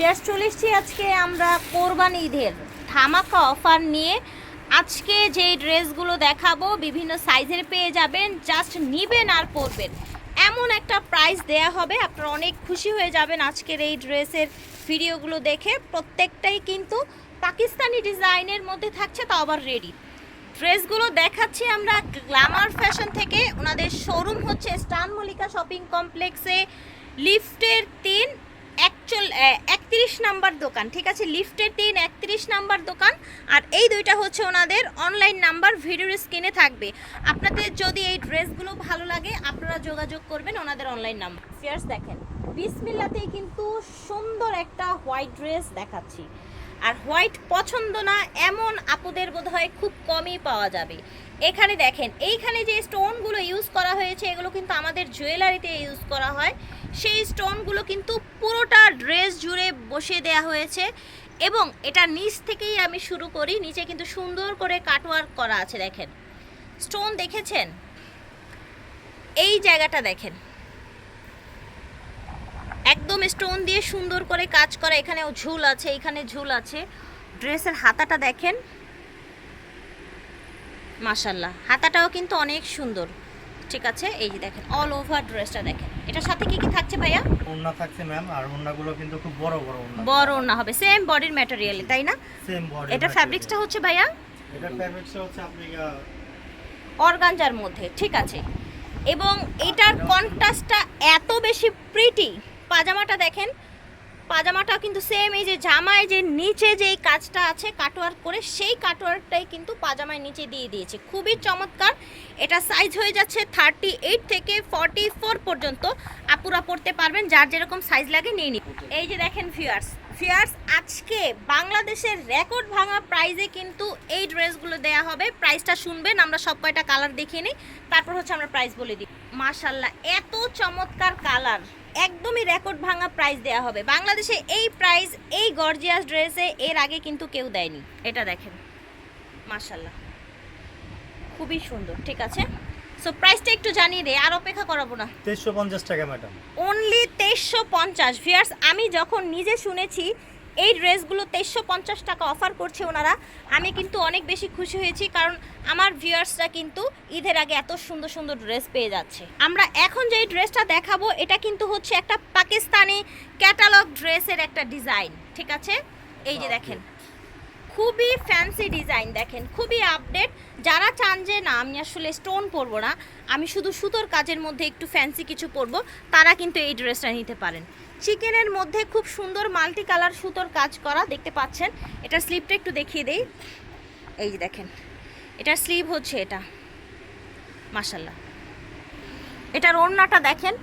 Just চলে আজকে আমরা কোরবানি ঈদের। ধামাকা অফার নিয়ে আজকে যে ড্রেসগুলো দেখাবো, বিভিন্ন সাইজের পেয়ে যাবেন, জাস্ট নিবেন আর পরবেন। এমন একটা প্রাইস দেয়া হবে, আপনারা অনেক খুশি হয়ে যাবেন আজকের এই ড্রেসের ভিডিওগুলো দেখে। প্রত্যেকটাই কিন্তু পাকিস্তানি ডিজাইনের মধ্যে থাকছে, তাও আবার রেডি। ড্রেসগুলো দেখাচ্ছি আমরা গ্ল্যামার ফ্যাশন থেকে। ওনাদের শোরুম হচ্ছে স্টান মল্লিকা শপিং কমপ্লেক্সে। লিফটের তিন একচল একত্রিশ নাম্বার দোকান, ঠিক আছে? লিফটের তিন একত্রিশ নাম্বার দোকান, আর এই দুইটা হচ্ছে ওনাদের অনলাইন নাম্বার ভিডিওর স্ক্রিনে থাকবে। আপনাদের যদি এই ড্রেসগুলো ভালো লাগে, আপনারা যোগাযোগ করবেন ওনাদের অনলাইন নাম্বার ফিয়ার্স দেখেন, বিসমিল্লাতেই কিন্তু সুন্দর একটা হোয়াইট ড্রেস দেখাচ্ছি। আর হোয়াইট পছন্দ না, এমন আপুদের বোধ হয় খুব কমই পাওয়া যাবে। এখানে দেখেন, এইখানে যে স্টোনগুলো ইউজ করা হয়েছে, এগুলো কিন্তু আমাদের জুয়েলারিতে ইউজ করা হয়। সেই স্টোনগুলো কিন্তু পুরোটা ড্রেস জুড়ে বসিয়ে দেওয়া হয়েছে এবং এটা নিচ থেকেই আমি শুরু করি, নিচে কিন্তু সুন্দর করে কাটওয়ার্ক করা আছে দেখেন। স্টোন দেখেছেন? এই জায়গাটা দেখেন। একদম স্টোন দিয়ে সুন্দর করে কাজ করা, এখানেও ঝুল আছে, এখানে ঝুল আছে। ড্রেসের হাতাটা দেখেন। মাশাল্লাহ হাতাটাও কিন্তু অনেক সুন্দর। ঠিক আছে, এই যে দেখেন অল ওভার ড্রেসটা দেখেন। এটার সাথে কি কি থাকছে ভাইয়া? ওড়না থাকছে ম্যাম আর ওড়নাগুলো কিন্তু খুব বড় বড় ওড়না। বড় না হবে সেম বডির ম্যাটেরিয়াল তাই না? সেম বডি এটা ফ্যাব্রিক্সটা হচ্ছে ভাইয়া? এটা ফ্যাব্রিক্সটা হচ্ছে আপনি অর্গানজার মধ্যে ঠিক আছে। এবং এটার কন্ট্রাস্টটা এত বেশি প্রিটি পাজামাটা দেখেন পাজামাটা কিন্তু সেম এই যে জামায় যে নিচে যে কাজটা আছে কাটওয়ার্ক করে সেই কাটওয়ার্কটাই কিন্তু পাজামায় নিচে দিয়ে দিয়েছে। খুবই চমৎকার। এটা সাইজ হয়ে যাচ্ছে থার্টি এইট থেকে ফর্টি ফোর পর্যন্ত। আপুরা পড়তে পারবেন, যার যেরকম সাইজ লাগে নিয়ে নিন। এই যে দেখেন ফিয়ার্স ফিয়ার্স আজকে বাংলাদেশের রেকর্ড ভাঙা প্রাইজে কিন্তু এই ড্রেসগুলো দেয়া হবে। প্রাইসটা শুনবেন, আমরা সব কয়টা কালার দেখিয়ে নিই। তারপর হচ্ছে আমরা প্রাইস বলে দিই। মাশাল্লাহ এত চমৎকার কালার একদমই রেকর্ড ভাঙা প্রাইস দেয়া হবে। বাংলাদেশে এই প্রাইস এই গর্জিয়াস ড্রেসে এর আগে কিন্তু কেউ দেয়নি। এটা দেখেন। মাশাল্লাহ খুবই সুন্দর ঠিক আছে? সো প্রাইসটা একটু জানিয়ে দে আর অপেক্ষা করাবো না। তেইশশো পঞ্চাশ টাকা ম্যাডাম অনলি তেইশশো পঞ্চাশ ভিয়ার্স আমি যখন নিজে শুনেছি এই ড্রেসগুলো তেইশশো পঞ্চাশ টাকা অফার করছে ওনারা। আমি কিন্তু অনেক বেশি খুশি হয়েছি কারণ আমার ভিউয়ার্সরা কিন্তু ঈদের আগে এত সুন্দর সুন্দর ড্রেস পেয়ে যাচ্ছে। আমরা এখন যেই ড্রেসটা দেখাবো এটা কিন্তু হচ্ছে একটা পাকিস্তানি ক্যাটালগ ড্রেসের একটা ডিজাইন ঠিক আছে? এই যে দেখেন। খুবই ফ্যান্সি ডিজাইন দেখেন, খুবই আপডেট যারা চান যে, না, আমি আসলে স্টোন পরবো না, আমি শুধু সুতোর কাজের মধ্যে একটু ফ্যান্সি কিছু পরবো, তারা কিন্তু এই ড্রেসটা নিতে পারেন। চিকেনের মধ্যে খুব সুন্দর মাল্টি কালার সুতোর কাজ করা, দেখতে পাচ্ছেন? এটার স্লিপটা একটু দেখিয়ে দেই। এই যে দেখেন এটা স্লিভ হচ্ছে এটা। মাসাল্লাহ এটার ওড়নাটা দেখেন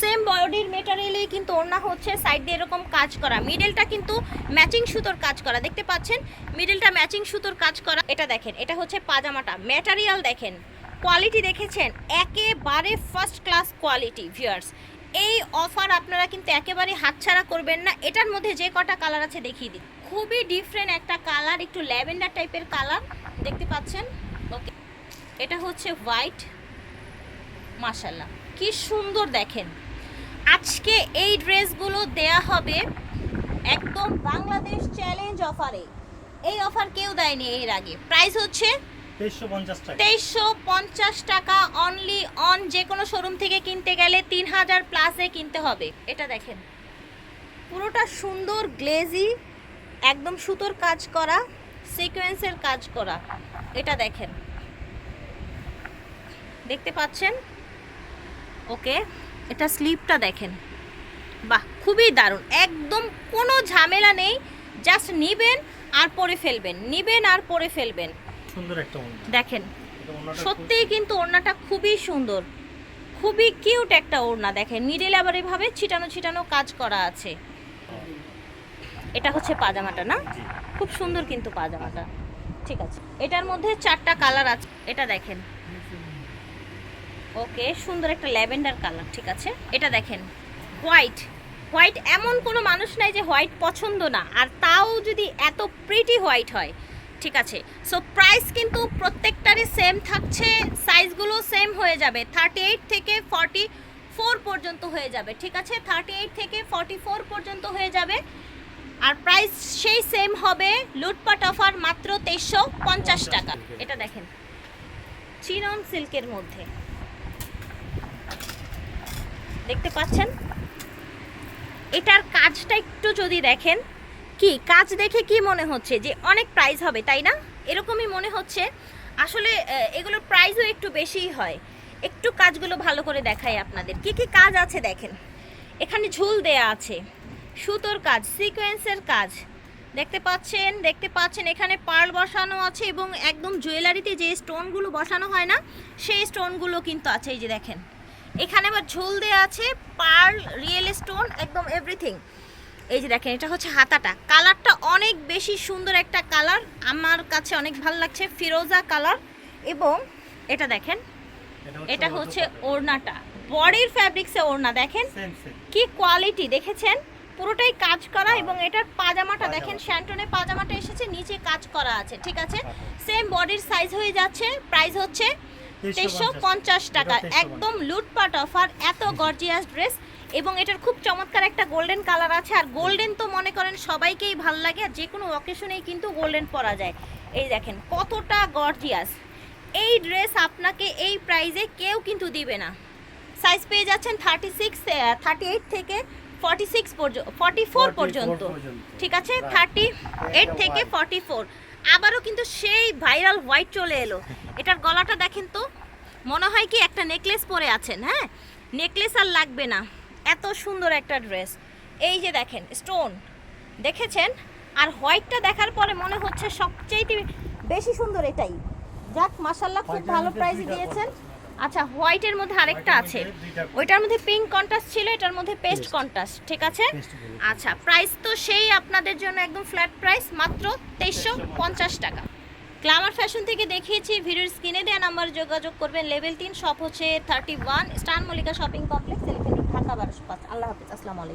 সেম বডির মেটেরিয়ালেই কিন্তু ওড়না হচ্ছে সাইড দিয়ে এরকম কাজ করা। মিডলটা কিন্তু ম্যাচিং সুতোর কাজ করা। দেখতে পাচ্ছেন? মিডলটা ম্যাচিং সুতোর কাজ করা। এটা দেখেন, এটা হচ্ছে পাজামাটা। ম্যাটারিয়াল দেখেন কোয়ালিটি দেখেছেন? একেবারে ফার্স্ট ক্লাস কোয়ালিটি ভিউয়ার্স এই অফার আপনারা কিন্তু একেবারে হাতছাড়া করবেন না। এটার মধ্যে যে কটা কালার আছে দেখিয়ে দিই। খুবই ডিফারেন্ট একটা কালার একটু ল্যাভেন্ডার টাইপের কালার দেখতে পাচ্ছেন? ওকে এটা হচ্ছে হোয়াইট মাশাল্লাহ কি সুন্দর দেখেন। আজকে এই ড্রেসগুলো দেয়া হবে একদম বাংলাদেশ চ্যালেঞ্জ অফারে এই অফার কেউ দেয়নি এর আগে। প্রাইস হচ্ছে তেইশশো পঞ্চাশ টাকা। অনলি অন যে কোনো শোরুম থেকে কিনতে গেলে তিন হাজার প্লাসে কিনতে হবে। এটা দেখেন। পুরোটা সুন্দর গ্লেজি একদম সুতোর কাজ করা সিকোয়েন্সের কাজ করা। এটা দেখেন। দেখতে পাচ্ছেন? ওকে এটা স্লিপটা দেখেন। বাহ খুবই দারুণ। একদম কোনো ঝামেলা নেই জাস্ট নিবেন আর পরে ফেলবেন নিবেন আর পরে ফেলবেন। সুন্দর একটা দেখেন সত্যিই কিন্তু ওড়নাটা খুবই সুন্দর। খুবই কিউট একটা ওড়না দেখেন মিডিল আবার এভাবে ছিটানো ছিটানো কাজ করা আছে। এটা হচ্ছে পাজামাটা না? খুব সুন্দর কিন্তু পাজামাটা। ঠিক আছে এটার মধ্যে চারটা কালার আছে। এটা দেখেন ওকে, সুন্দর একটা ল্যাভেন্ডার কালার, ঠিক আছে? এটা দেখেন, হোয়াইট। হোয়াইট এমন কোনো মানুষ নাই যে হোয়াইট পছন্দ না, আর তাও যদি এত প্রিটি হোয়াইট হয়, ঠিক আছে? সো প্রাইস কিন্তু প্রত্যেকটারই সেম থাকছে সাইজগুলো সেম হয়ে যাবে। থার্টি এইট থেকে ফর্টি ফোর পর্যন্ত হয়ে যাবে, ঠিক আছে? থার্টি এইট থেকে ফর্টি ফোর পর্যন্ত হয়ে যাবে। আর প্রাইস সেই সেম হবে, লুটপাট অফার মাত্র তেইশশো পঞ্চাশ টাকা। এটা দেখেন, চিরন সিল্কের মধ্যে। দেখতে পাচ্ছেন? এটার কাজটা একটু যদি দেখেন, কি কাজ দেখে কি মনে হচ্ছে? যে অনেক প্রাইস হবে, তাই না? এরকমই মনে হচ্ছে। আসলে এগুলোর প্রাইসও একটু বেশিই হয়। একটু কাজগুলো ভালো করে দেখাই আপনাদের। কি কি কাজ আছে দেখেন? এখানে ঝুল দেয়া আছে। সুতোর কাজ সিকোয়েন্সের কাজ। দেখতে পাচ্ছেন দেখতে পাচ্ছেন, এখানে পার্ল বসানো আছে এবং একদম জুয়েলারিতে যে স্টোনগুলো বসানো হয় না, সেই স্টোনগুলো কিন্তু আছে, এই যে দেখেন। এখানে আবার ঝুল দেওয়া আছে পার্ল রিয়েল স্টোন একদম এভরিথিং এই যে দেখেন এটা হচ্ছে হাতাটা। কালারটা অনেক বেশি সুন্দর একটা কালার। আমার কাছে অনেক ভালো লাগছে ফিরোজা কালার। এবং এটা দেখেন এটা হচ্ছে ওড়নাটা। বডির ফ্যাব্রিক্সে ওড়না দেখেন। কি কোয়ালিটি দেখেছেন? পুরোটাই কাজ করা এবং এটার পাজামাটা দেখেন শ্যান্টনের পাজামাটা এসেছে নিচে কাজ করা আছে ঠিক আছে? সেম বডির সাইজ হয়ে যাচ্ছে প্রাইস হচ্ছে তেইশশো পঞ্চাশ টাকা। একদম লুটপাট অফার এত গর্জিয়াস ড্রেস এবং এটার খুব চমৎকার একটা গোল্ডেন কালার আছে। আর গোল্ডেন তো মনে করেন সবাইকেই ভালো লাগে আর যে কোনো অকেশনেই কিন্তু গোল্ডেন পরা যায়। এই দেখেন কতটা গর্জিয়াস এই ড্রেস আপনাকে এই প্রাইজে কেউ কিন্তু দিবে না। সাইজ পেয়ে যাচ্ছেন থার্টি সিক্স থার্টি এইট থেকে ফর্টি সিক্স পর্যন্ত ফর্টি ফোর পর্যন্ত। ঠিক আছে? থার্টি এইট থেকে। ফর্টি ফোর আবারও কিন্তু সেই ভাইরাল হোয়াইট চলে এলো। এটার গলাটা দেখেন তো মনে হয় কি একটা নেকলেস পরে আছেন হ্যাঁ? নেকলেস আর লাগবে না। এত সুন্দর একটা ড্রেস। এই যে দেখেন স্টোন। দেখেছেন? আর হোয়াইটটা দেখার পরে মনে হচ্ছে সবচেয়ে বেশি সুন্দর এটাই। যাক মাসাল্লাহ খুব ভালো প্রাইজ প্রাইস দিয়েছেন। আচ্ছা হোয়াইটের মধ্যে আরেকটা আছে। ওইটার মধ্যে পিঙ্ক কন্ট্রাস্ট ছিল এটার মধ্যে পেস্ট। কন্ট্রাস্ট ঠিক আছে? আচ্ছা প্রাইস তো সেই আপনাদের জন্য একদম ফ্ল্যাট প্রাইস মাত্র তেইশশো পঞ্চাশ টাকা। গ্লামার ফ্যাশন থেকে দেখিয়েছি ভিডিওর স্ক্রিনে দেওয়া নাম্বার যোগাযোগ করবেন। লেভেল তিন শপ হচ্ছে থার্টি ওয়ান স্টান Mallika shopping complex elephant Dhaka বারোশো পাঁচ। আল্লাহ হাফিজ আসসালামু আলাইকুম।